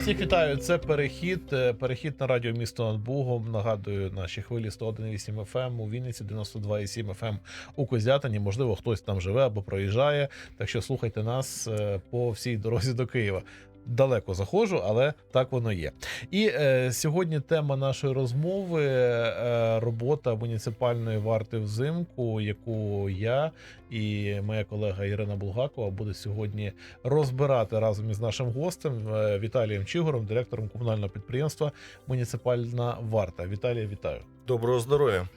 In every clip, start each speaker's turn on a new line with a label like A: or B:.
A: Всіх вітаю. Це перехід. е, Перехід на радіо місто над Бугом. Нагадую, наші хвилі 101,8 FM ем у Вінниці, 92,7 FM ем у Козятині. Можливо, хтось там живе або проїжджає. Так що слухайте нас е, по всій дорозі до Києва. Далеко заходжу, але так воно є. І е, сьогодні тема нашої розмови е, робота муніципальної варти взимку, яку я і моя колега Ірина Булгакова буде сьогодні розбирати разом із нашим гостем е, Віталієм Чигором, директором комунального підприємства Муніципальна варта. Віталія, вітаю.
B: Доброго здоров'я.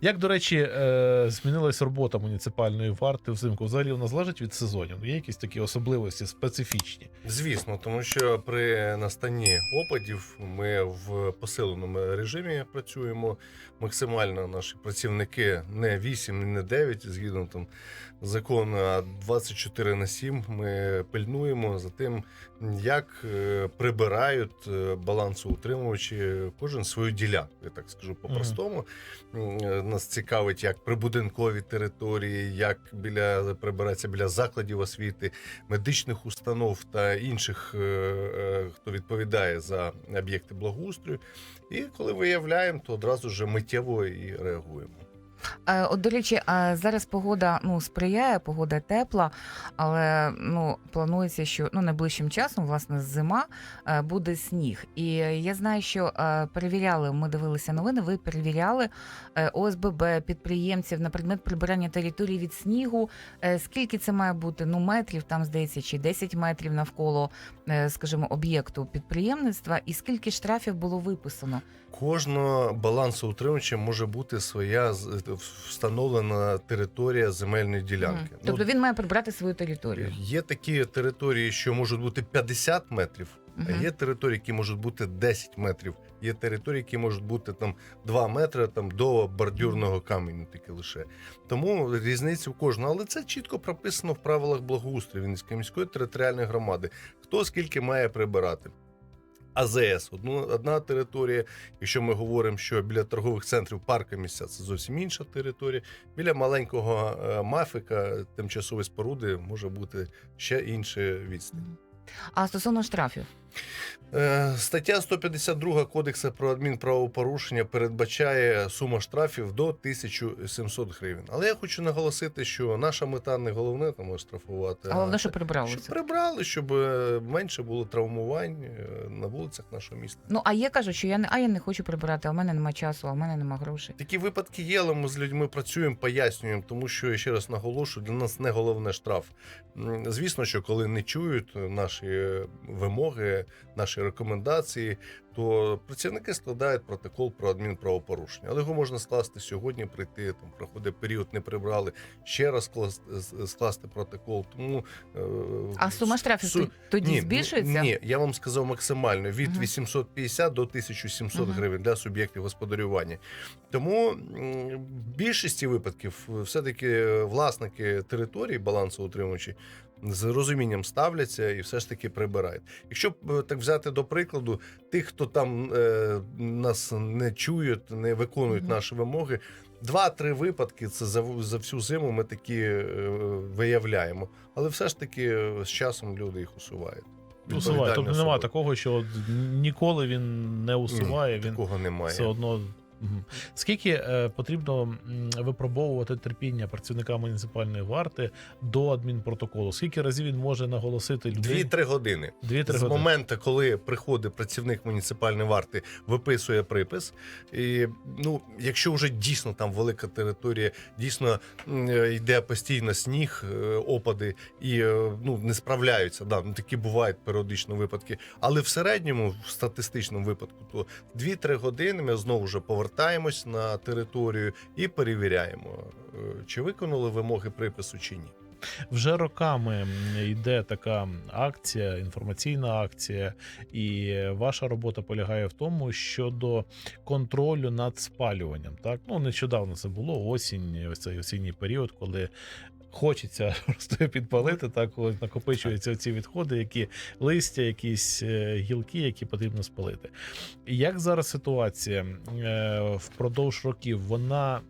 A: Як до речі, е, змінилась робота муніципальної варти взимку? Взагалі вона залежить від сезонів? Є якісь такі особливості специфічні?
B: Звісно, тому що при настанні опадів ми в посиленому режимі працюємо. Максимально наші працівники не 8, не 9, згідно там закону, а 24 на 7 Ми пильнуємо за тим, як е, прибирають е, балансоутримувачі кожен свою ділянку. Я так скажу по-простому. М, е, Нас цікавить, як прибудинкові території, як біля прибирається біля закладів освіти, медичних установ та інших, е, е, хто відповідає за об'єкти благоустрою. І коли виявляємо, то одразу ж миттєво і реагуємо.
C: Е, От, до речі, зараз погода ну сприяє, погода тепла, але ну планується, що ну найближчим часом, власне, зима е, буде сніг. І я знаю, що е, перевіряли. Ми дивилися новини. Ви перевіряли е, ОСББ підприємців на предмет прибирання території від снігу. Е, Скільки це має бути? Ну метрів там здається, чи 10 метрів навколо, е, скажімо, об'єкту підприємництва, і скільки штрафів було виписано?
B: Кожного балансоутримувача може бути своя встановлена територія земельної ділянки.
C: Мгм. Тобто він має прибрати свою територію.
B: Є такі території, що можуть бути 50 метрів, а є території, які можуть бути 10 метрів. Є території, які можуть бути там 2 метри там до бордюрного каменю, тільки лише. Тому різниця в кожного. Але це чітко прописано в правилах благоустрою Вінницької міської територіальної громади. Хто скільки має прибирати. АЗС, одну, одна територія. Якщо ми говоримо, що біля торгових центрів парка місця це зовсім інша територія. Біля маленького е, мафика тимчасової споруди може бути ще інше відстань.
C: А стосовно штрафів.
B: Е, Стаття 152 Кодексу про адмінправопорушення передбачає сума штрафів до 1700 гривень. Але я хочу наголосити, що наша мета не головне там штрафувати. а
C: Головне, що
B: щоб прибрали, щоб е, менше було травмувань е, на вулицях нашого міста.
C: Ну а є кажуть, що я не а я не хочу прибирати, а в мене немає часу, а в мене немає грошей.
B: Такі випадки є, але ми з людьми працюємо, пояснюємо, тому що я ще раз наголошую, для нас не головне штраф. Звісно, що коли не чують наші вимоги, наші рекомендації, то працівники складають протокол про адмінправопорушення. Але його можна скласти сьогодні, прийти там, проходить період, не прибрали, ще раз скласти, скласти протокол. Тому е,
C: А сума штрафів
B: су-
C: тоді
B: ні,
C: збільшується?
B: Ні, я вам сказав максимально від
C: Мгм.
B: 850 до 1700
C: Мгм.
B: гривень для суб'єктів господарювання. Тому в більшості випадків все-таки власники території, балансоутримувачі, з розумінням ставляться і все ж таки прибирають. Якщо б е, так взяти до прикладу, тих, хто там е, нас не чують, не виконують
C: Мгм.
B: наші вимоги. Два-три випадки це за, за всю зиму ми такі е, виявляємо. Але все ж таки е, з часом люди їх усувають.
A: Усуває. Тобто немає такого, що от ніколи він не усуває.
B: Ні,
A: він
B: такого немає.
A: все одно. Скільки е, потрібно випробовувати терпіння працівника муніципальної варти до адмінпротоколу? Скільки разів він може наголосити людей?
B: Дві-три години.
A: Дві-три
B: З
A: години.
B: моменту, коли приходить працівник муніципальної варти, виписує припис. І ну, якщо вже дійсно там велика територія, дійсно е, йде постійно сніг, е, опади і е, ну, не справляються. Да, ну, такі бувають періодично випадки. Але в середньому, в статистичному випадку, то 2-3 години ми знову вже ж повертаємось на територію і перевіряємо, е, чи виконали вимоги припису чи ні.
A: Вже роками йде така акція, інформаційна акція, і ваша робота полягає в тому щодо контролю над спалюванням. Так, ну нещодавно це було осінь, ось цей осінній період, коли. Хочеться просто підпалити, так коли накопичуються ці відходи, які листя, якісь е, гілки, які потрібно спалити. Як зараз ситуація е, впродовж років? Вона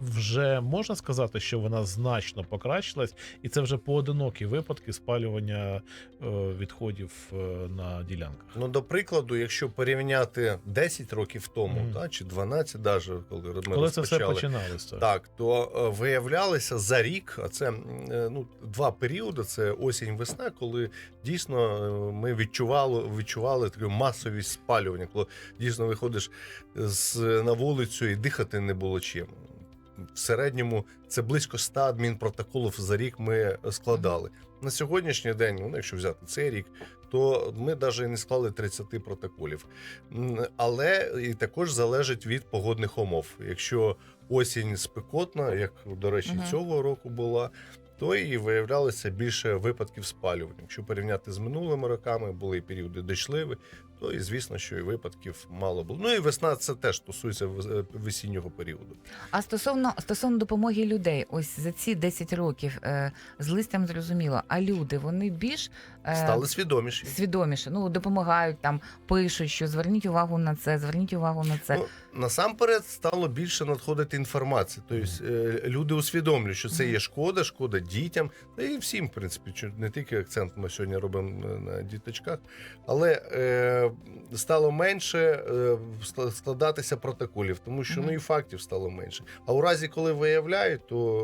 A: вже можна сказати, що вона значно покращилась, і це вже поодинокі випадки спалювання е, відходів е, на ділянках.
B: Ну, до прикладу, якщо порівняти 10 років тому,
A: Мгм.
B: та, чи 12 даже, коли ми
A: Коли це все починалося?
B: Так, то е, виявлялося за рік, а це ну, два періоди: це осінь, весна, коли дійсно ми відчували, відчували таку масовість спалювання, коли дійсно виходиш з, на вулицю і дихати не було чим. В середньому це близько 100 адмінпротоколів за рік ми складали. На сьогоднішній день, ну, якщо взяти цей рік, то ми навіть не склали 30 протоколів. Але і також залежить від погодних умов. Якщо осінь спекотна, як до речі,
C: Мгм.
B: цього року була. То і виявлялося більше випадків спалювання. Якщо порівняти з минулими роками, були періоди дощливі, то і звісно, що і випадків мало було. Ну і весна це теж стосується весіннього періоду.
C: А стосовно стосовно допомоги людей, ось за ці 10 років е, з листям зрозуміло. А люди вони більш е,
B: Стали свідоміші.
C: свідоміше. Ну допомагають там, пишуть, що зверніть увагу на це, зверніть увагу на це.
B: Ну, насамперед стало більше надходити інформації. Тобто е, люди усвідомлюють, що це є шкода, шкода дітям, та і всім, в принципі, не тільки акцент ми сьогодні робимо на- діточках, але е, стало менше е, складатися протоколів, тому що ну і фактів стало менше. А у разі, коли виявляють, то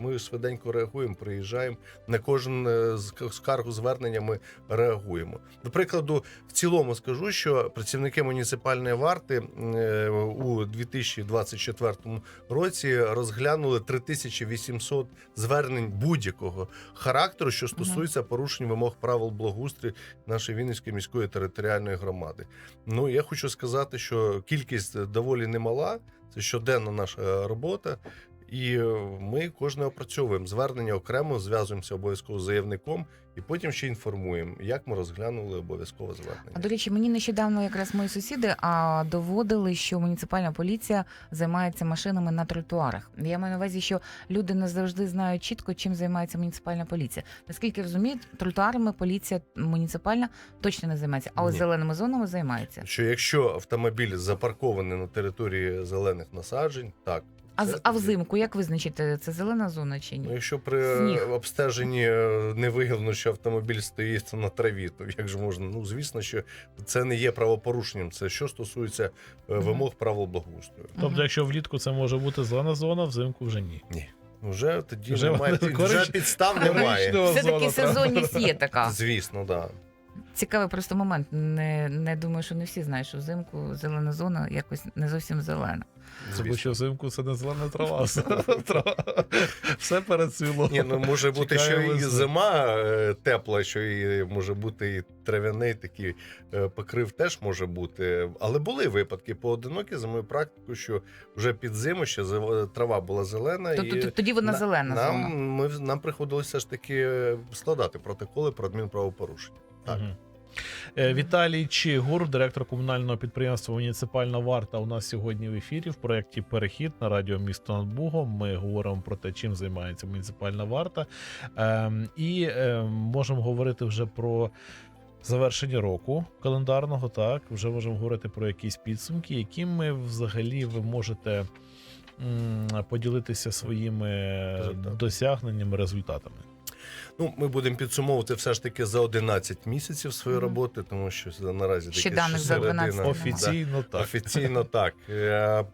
B: е, ми швиденько реагуємо, приїжджаємо на кожен е, скаргу звернення. Ми реагуємо. До прикладу, в цілому скажу, що працівники муніципальної варти е, у 2024 році розглянули 3800 звернень будь-якого характеру, що стосується порушень вимог правил благоустрою нашої Вінницької міської територіальної громади. Ну я хочу сказати, що кількість доволі немала. Це щоденна наша робота. І е, ми кожне опрацьовуємо звернення окремо, зв'язуємося обов'язково з заявником, і потім ще інформуємо, як ми розглянули обов'язкове звернення.
C: А до речі, мені нещодавно якраз мої сусіди а, доводили, що муніципальна поліція займається машинами на тротуарах. Я маю на увазі, що люди не завжди знають чітко, чим займається муніципальна поліція. Наскільки розумію, тротуарами поліція муніципальна точно не займається, а ось
B: Ні.
C: зеленими зонами займається.
B: Що якщо автомобіль запаркований на території зелених насаджень, так.
C: А
B: це
C: з а взимку як визначити, це зелена зона чи
B: Ну,
C: ні?
B: якщо при
C: Сніг.
B: обстеженні е, не виявлено, що автомобіль стоїть на траві, то як же можна? Ну звісно, що це не є правопорушенням. Це що стосується е, вимог правил благоустрою.
A: Тобто, якщо влітку це може бути зелена зона, взимку вже ні.
B: Вже тоді
A: Вже
B: немає під-
A: корич-
B: вже підстав немає.
C: Все таки
A: зона,
C: сезонність є така.
B: Звісно, да.
C: Цікавий просто момент. Не, не думаю, що не всі знають, що взимку зелена зона якось не зовсім зелена.
A: Тому що взимку це не зелена трава. все перецвіло.
B: Ні, ну може бути, що і зима е, тепла, що і може бути і трав'яний такий е, покрив теж може бути. Але були випадки поодинокі за мою практику, що вже під зиму ще трава була зелена.
C: Тобто
B: і
C: тоді вона зелена
B: нам. Ми, нам приходилося ж таки е, складати протоколи про адмінправопорушення. Так.
A: Е, Віталій Чигур, директор комунального підприємства Муніципальна варта, у нас сьогодні в ефірі в проєкті Перехід на радіо місто над Бугом. Ми говоримо про те, чим займається муніципальна варта. Ем, і ем, можемо говорити вже про. Завершення року календарного, так вже можемо говорити про якісь підсумки, якими взагалі ви можете поділитися своїми досягненнями, результатами.
B: Ну, ми будемо підсумовувати все ж таки за 11 місяців своєї роботи, тому що наразі
C: Ще
B: таке
C: даних за
B: середина.
C: 12.
A: Офіційно так.
B: Офіційно так. Е,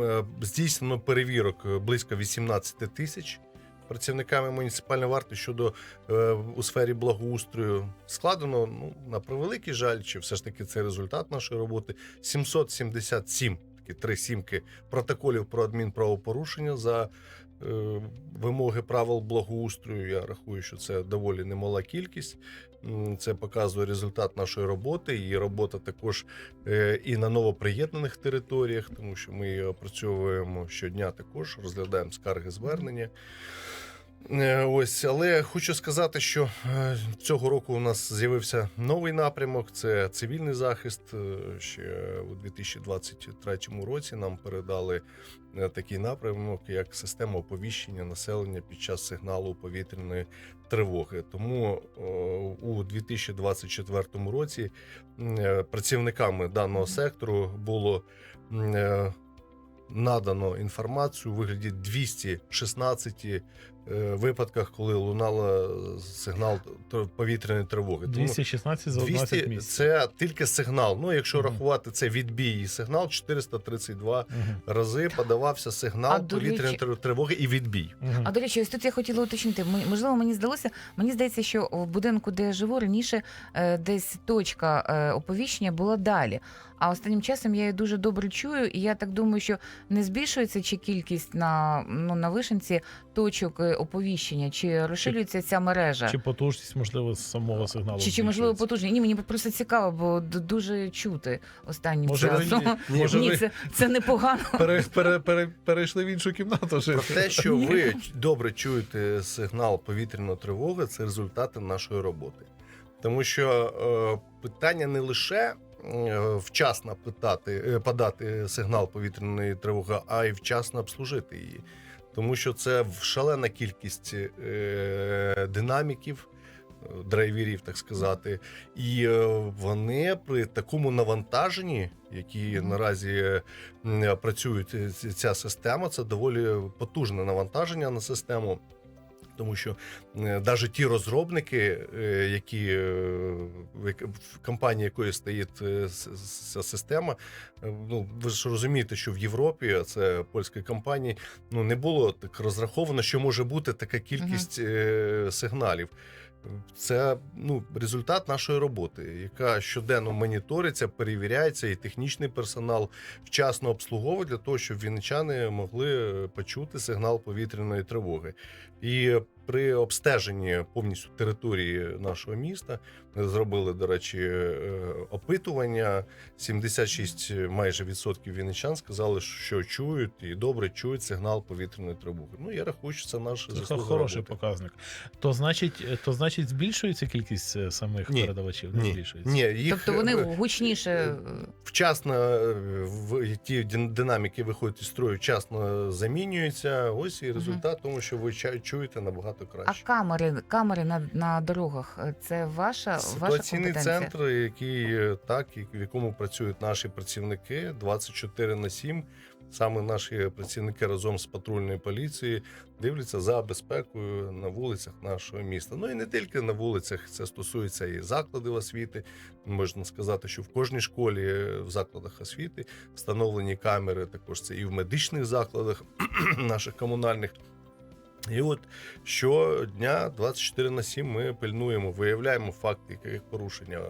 B: е, Здійснено перевірок е, близько 18 тисяч працівниками муніципальної варти щодо е, у сфері благоустрою. Складено, ну, на превеликий жаль, чи все ж таки це результат нашої роботи. 777, такі три сімки протоколів про адмінправопорушення за вимоги правил благоустрою. Я рахую, що це доволі немала кількість. Це показує результат нашої роботи. І робота також е, і на новоприєднаних територіях, тому що ми опрацьовуємо щодня також, розглядаємо скарги звернення. Е, Ось, але хочу сказати, що е, цього року у нас з'явився новий напрямок: це цивільний захист. Е, Ще у 2023 році нам передали такий напрямок, як система оповіщення населення під час сигналу повітряної тривоги. Тому у 2024 році працівниками даного сектору було надано інформацію у вигляді 216 е, випадках, коли лунала сигнал тр- повітряної тривоги. Тому
A: 216 за 11
B: 200
A: місяців.
B: це тільки сигнал. Ну, якщо
A: Мгм.
B: рахувати це відбій і сигнал, 432
A: Мгм.
B: рази подавався сигнал
C: до
B: повітряної
C: речі-
B: тривоги і відбій.
A: Мгм.
C: А до речі, ось тут я хотіла уточнити. Можливо, мені здалося. Мені здається, що в будинку, де я живу, раніше е, десь точка е, оповіщення була далі. А останнім часом я її дуже добре чую, і я так думаю, що не збільшується чи кількість на, ну, на вишенці точок е, оповіщення, чи розширюється ця мережа.
A: Чи потужність, можливо, з самого сигналу.
C: Чи, чи можливо
A: збільшується?
C: потужні? Ні, мені просто цікаво, бо дуже чути останнім
A: Може, ви-
C: часом.
B: Ні,
A: Може,
C: Ні,
A: ви-
C: це, це непогано.
A: Пере, пере, пере, перейшли в іншу кімнату жити.
B: Про те, що ви добре чуєте сигнал повітряної тривоги, це результати нашої роботи. Тому що е, питання не лише е, вчасно питати, е, подати сигнал повітряної тривоги, а й вчасно обслужити її. Тому що це шалена кількість е, динаміків, драйвірів, так сказати, і е, вони при такому навантаженні, які наразі працюють е, ця система, це доволі потужне навантаження на систему. Тому що навіть ті розробники, е, які е, в компанії якої стоїть е, ця система, е, ну ви ж розумієте, що в Європі а це польської компанії, ну не було так розраховано, що може бути така кількість угу. сигналів. Це ну результат нашої роботи, яка щоденно моніториться, перевіряється, і технічний персонал вчасно обслуговує для того, щоб вінничани могли почути сигнал повітряної тривоги. І при обстеженні повністю території нашого міста зробили, до речі, е, опитування. 76 майже відсотків вінничан сказали, що чують і добре чують сигнал повітряної тривоги. Ну я рахую, що це наш
A: Це хороший
B: роботи.
A: показник. То значить, то значить, збільшується кількість е, самих
B: Ні.
A: передавачів? Не
B: Ні,
A: збільшується.
B: ні, їх
C: Тобто вони
B: е,
C: гучніше. е,
B: вчасно е, в ті динаміки виходять із строю, вчасно замінюються. Ось і результат тому, що ви ча- чуєте набагато
C: А
B: краще.
C: камери, камери на, на дорогах е, це ваша, ваша
B: Ситуаційний
C: компетенція?
B: центр, який е, так, і в якому працюють наші працівники 24 на 7. Саме наші працівники разом з патрульною поліцією дивляться за безпекою на вулицях нашого міста. Ну і не тільки на вулицях, це стосується і закладів освіти. Можна сказати, що в кожній школі е, в закладах освіти встановлені камери. Також це і в медичних закладах наших комунальних. І от щодня 24 на 7 ми пильнуємо, виявляємо факти яких порушення.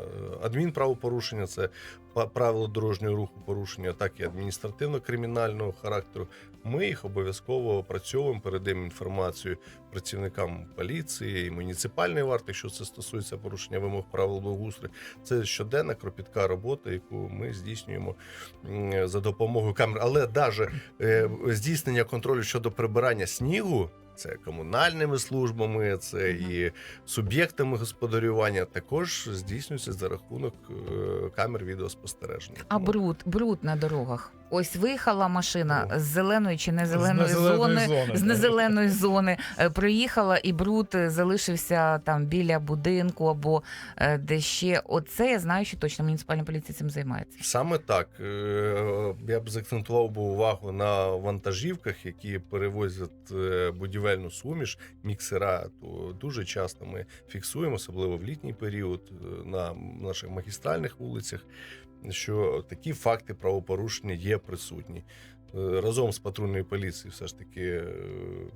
B: Адмінправопорушення це правила дорожнього руху порушення, так і адміністративно-кримінального характеру. Ми їх обов'язково опрацьовуємо, передаємо інформацію працівникам поліції і муніципальної варти, якщо це стосується порушення вимог правил благоустрою. Це щоденна кропітка робота, яку ми здійснюємо за допомогою камер. Але навіть е, здійснення контролю щодо прибирання снігу. Це комунальними службами, це
C: Мгм.
B: і суб'єктами господарювання також здійснюється за рахунок е, камер відеоспостереження.
C: А бруд, бруд на дорогах. Ось виїхала машина з зеленої чи не зеленої зони,
A: зони,
C: з незеленої зони е, приїхала, і бруд е, залишився там біля будинку або е, де ще. Оце я знаю, що точно муніципальна поліція цим займається.
B: Саме так я б заакцентував би увагу на вантажівках, які перевозять будівельну суміш, міксера. То дуже часто ми фіксуємо, особливо в літній період, на наших магістральних вулицях, що такі факти правопорушення є присутні. Е, Разом з патрульною поліцією все ж таки е,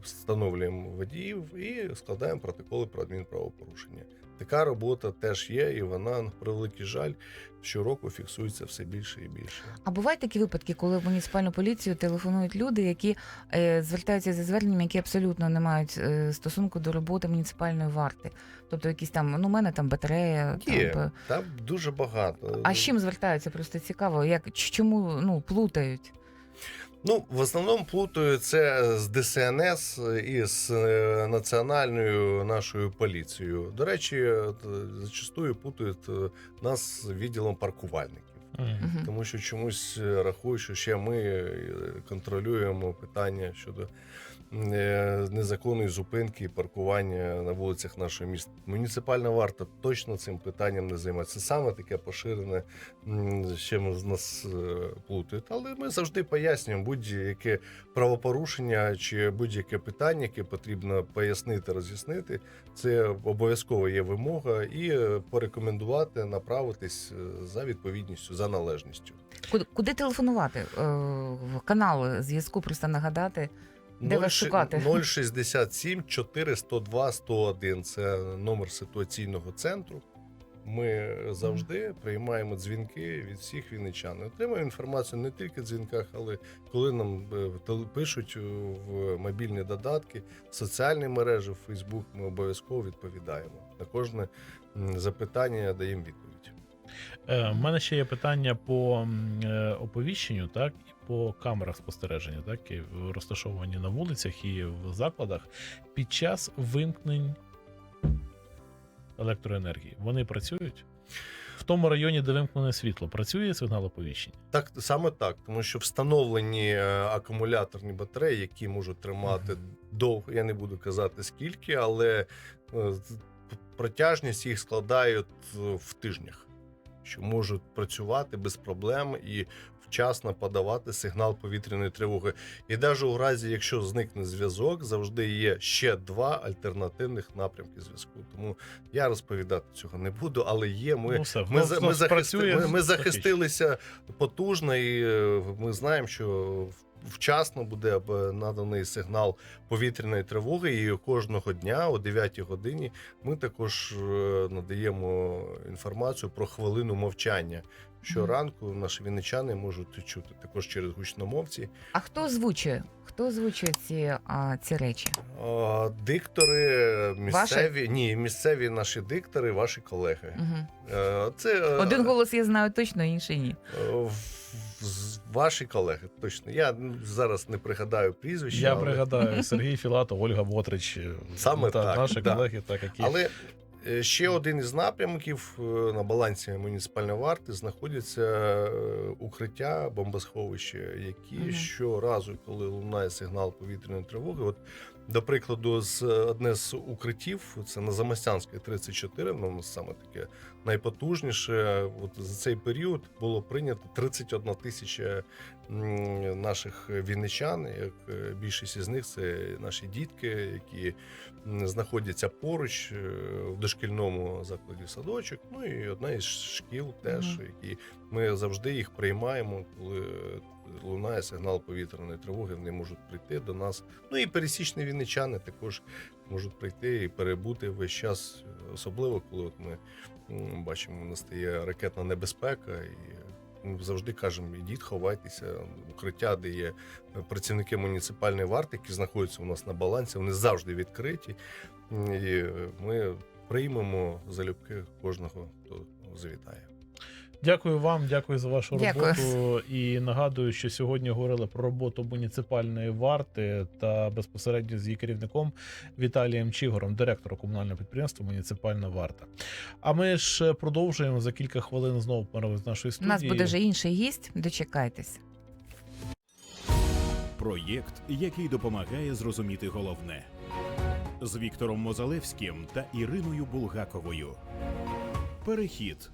B: встановлюємо водіїв і складаємо протоколи про адмінправопорушення. Така робота теж є, і вона, на превеликий жаль, щороку фіксується все більше і більше.
C: А бувають такі випадки, коли в муніципальну поліцію телефонують люди, які е, звертаються зі зверненням, які абсолютно не мають е, стосунку до роботи муніципальної варти. Тобто, якісь там, ну, у мене там батарея.
B: Є,
C: Там,
B: там дуже багато.
C: а з чим звертаються? Просто цікаво, як чому ну плутають?
B: Ну, в основному плутаю це з ДСНС і з е, національною нашою поліцією. До речі, е, зачастую путають е, нас з відділом паркувальників.
C: Мгм.
B: Тому що чомусь рахую, що ще ми е, контролюємо питання щодо е, незаконної зупинки і паркування на вулицях нашого міста. Муніципальна варта точно цим питанням не займається. Це саме таке поширене, з чим нас е, плутають. Але ми завжди пояснюємо будь-яке правопорушення чи будь-яке питання, яке потрібно пояснити, роз'яснити. Це обов'язково є вимога, і е, порекомендувати направитись е, за відповідністю, за належністю.
C: Куди, телефонувати? Е, канал зв'язку, просто нагадати. Де вас
B: ши-
C: шукати?
B: 067 402 101 – Це номер ситуаційного центру. Ми завжди приймаємо дзвінки від всіх вінничан. Отримуємо інформацію не тільки в дзвінках, але коли нам е, пишуть в мобільні додатки, соціальні мережі, в Фейсбук, ми обов'язково відповідаємо. На кожне запитання даємо відповідь.
A: Е, У мене ще є питання по е, оповіщенню, так, і по камерах спостереження, так, і розташовані на вулицях і в закладах під час вимкнень електроенергії. Вони працюють? В тому районі, де вимкнене світло, працює сигнал оповіщення?
B: Так, саме так, тому що встановлені е, акумуляторні батареї, які можуть тримати довго, я не буду казати скільки, але е, протяжність їх складає от, е, в тижнях, що можуть працювати без проблем і вчасно подавати сигнал повітряної тривоги. І навіть у разі, якщо зникне зв'язок, завжди є ще два альтернативних напрямки зв'язку. Тому я розповідати цього не буду, але є. Ми
A: ну, все,
B: ми,
A: ну,
B: за- ми, захисти, ми, ми захистилися потужно, і е, ми знаємо, що вчасно буде е, наданий сигнал повітряної тривоги. І кожного дня о 9 годині ми також е, надаємо інформацію про хвилину мовчання. Щоранку наші вінничани можуть чути також через гучномовці.
C: А хто озвучує? Хто озвучує ці, а, ці речі?
B: А, Диктори місцеві, ні, місцеві наші диктори, ваші колеги.
C: Угу.
B: Це е,
C: Один голос я знаю точно, інший ні.
B: Е, Ваші колеги, точно. Я зараз не пригадаю прізвище.
A: Я
B: але,
A: пригадаю Сергій Філатов, Ольга Ботрич. е,
B: Саме
A: та,
B: так,
A: Наші
B: да.
A: колеги, так, які
B: але ще один із напрямків е, на балансі муніципальної варти знаходяться е, укриття, бомбосховища, які
C: Мгм.
B: щоразу, коли лунає сигнал повітряної тривоги, от до прикладу, з одне з укриттів, це на Замостянській 34, ну, у саме таке найпотужніше. От за цей період було прийнято 31 тисяча наших вінничан. Як е, більшість із них це наші дітки, які знаходяться поруч е, в дошкільному закладі садочок. Ну і одна із шкіл теж, які ми завжди їх приймаємо, коли лунає сигнал повітряної тривоги. Вони можуть прийти до нас. Ну і пересічні вінничани також можуть прийти і перебути весь час, особливо коли от ми бачимо, настає ракетна небезпека і. Ми завжди кажемо, ідіть, ховайтеся, укриття, де є працівники муніципальної варти, які знаходяться у нас на балансі, вони завжди відкриті. І ми приймемо залюбки кожного, хто завітає.
A: Дякую вам, дякую за вашу
C: Дякую.
A: роботу. І нагадую, що сьогодні говорили про роботу муніципальної варти та безпосередньо з її керівником Віталієм Чігором, директором комунального підприємства Муніципальна варта. А ми ж продовжуємо за кілька хвилин знову з нашої
C: У
A: студії.
C: нас буде вже інший гість. Дочекайтесь.
D: Проєкт, який допомагає зрозуміти головне з Віктором Мозалевським та Іриною Булгаковою. Перехід